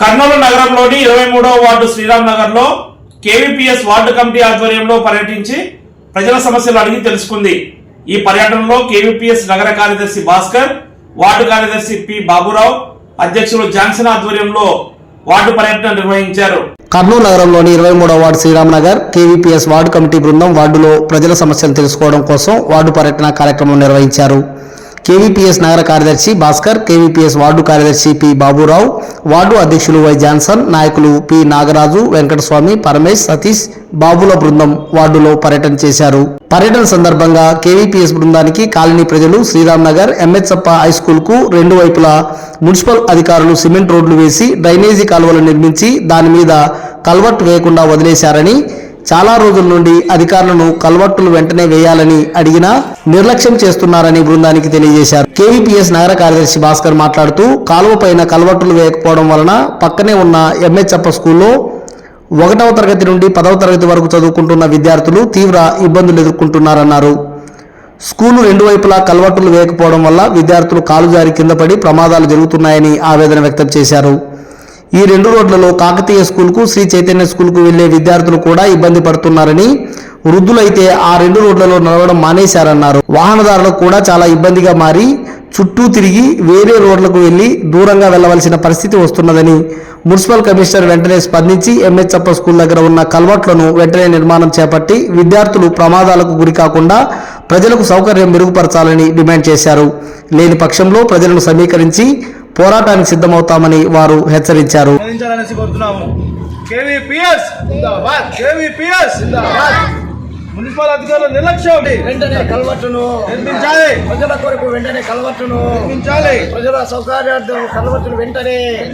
కర్నూలు నగరంలోని ఇరవై మూడవ వార్డు శ్రీరామ్ నగర్లో కేవీపీఎస్ వార్డు కమిటీ ఆధ్వర్యంలో పర్యటించి ప్రజల సమస్యలు అడిగి తెలుసుకుంది. ఈ పర్యటనలో కేవీపీఎస్ నగర కార్యదర్శి భాస్కర్ వార్డు కార్యదర్శి పి బాబురావు అధ్యక్షులు జాన్సన్ ఆధ్వర్యంలో వార్డు పర్యటన నిర్వహించారు. కర్నూలు నగరంలోని ఇరవై మూడవ ward Sriram Nagar KVPS ward committee బృందం వార్డులో ప్రజల సమస్యలు తెలుసుకోవడం కోసం వార్డు పర్యటన కార్యక్రమం నిర్వహించారు. కేవీపీఎస్ నగర కార్యదర్శి భాస్కర్ కేవీపీఎస్ వార్డు కార్యదర్శి పి బాబురావు వార్డు అధ్యక్షులు వై జాన్సన్ నాయకులు పి నాగరాజు వెంకటస్వామి పరమేష్ సతీష్ బాబుల బృందం వార్డులో పర్యటన చేశారు. పర్యటన సందర్భంగా కేవీపీఎస్ బృందానికి కాలనీ ప్రజలు శ్రీరామ్ నగర్ ఎంహెచ్ఎప్ప హై స్కూల్కు రెండు వైపులా మున్సిపల్ అధికారులు సిమెంట్ రోడ్లు వేసి డ్రైనేజీ కాలువలు నిర్మించి దాని మీద కల్వర్ట్ వేయకుండా వదిలేశారని చాలా రోజుల నుండి అధికారులను కల్వర్టులు వెంటనే వేయాలని అడిగినా నిర్లక్ష్యం చేస్తున్నారని బృందానికి తెలియజేశారు. కేవీపీఎస్ నగర కార్యదర్శి భాస్కర్ మాట్లాడుతూ కాలువ పైన కల్వర్టులు వేయకపోవడం వలన పక్కనే ఉన్న ఎంహెచ్ఎప్ప స్కూల్లో ఒకటవ తరగతి నుండి పదవ తరగతి వరకు చదువుకుంటున్న విద్యార్థులు తీవ్ర ఇబ్బందులు ఎదుర్కొంటున్నారన్నారు. స్కూలు రెండు వైపులా కల్వర్టులు వేయకపోవడం వల్ల విద్యార్థులు కాలు జారి కింద పడి ప్రమాదాలు జరుగుతున్నాయని ఆవేదన వ్యక్తం చేశారు. ఈ రెండు రోడ్లలో కాకతీయ స్కూల్కు శ్రీ చైతన్య స్కూల్కు వెళ్ళే విద్యార్థులు కూడా ఇబ్బంది పడుతున్నారని వృద్ధులైతే ఆ రెండు రోడ్లలో నడవడం మానేశారన్నారు. వాహనదారులకు కూడా చాలా ఇబ్బందిగా మారి చుట్టూ తిరిగి వేరే రోడ్లకు వెళ్ళి దూరంగా వెళ్ళవలసిన పరిస్థితి వస్తున్నదని మున్సిపల్ కమిషనర్ వెంటనే స్పందించి ఎంహెచ్ఎప్ప స్కూల్ దగ్గర ఉన్న కల్వర్ట్లను వెంటనే నిర్మాణం చేపట్టి విద్యార్థులు ప్రమాదాలకు గురి కాకుండా ప్రజలకు సౌకర్యం మెరుగుపరచాలని డిమాండ్ చేశారు. లేని పక్షంలో ప్రజలను సమీకరించి పోరాటానికి సిద్ధమవుతామని వారు హెచ్చరించారు. మున్సిపల్ అధికారుల నిర్లక్ష్యం వెంటనే కలవట్టును. నిర్మించాలి. ప్రజల కొరకు వెంటనే కలవట్టును. నిర్మించాలి. ప్రజల సౌకర్యార్థం కలవట్టును వెంటనే.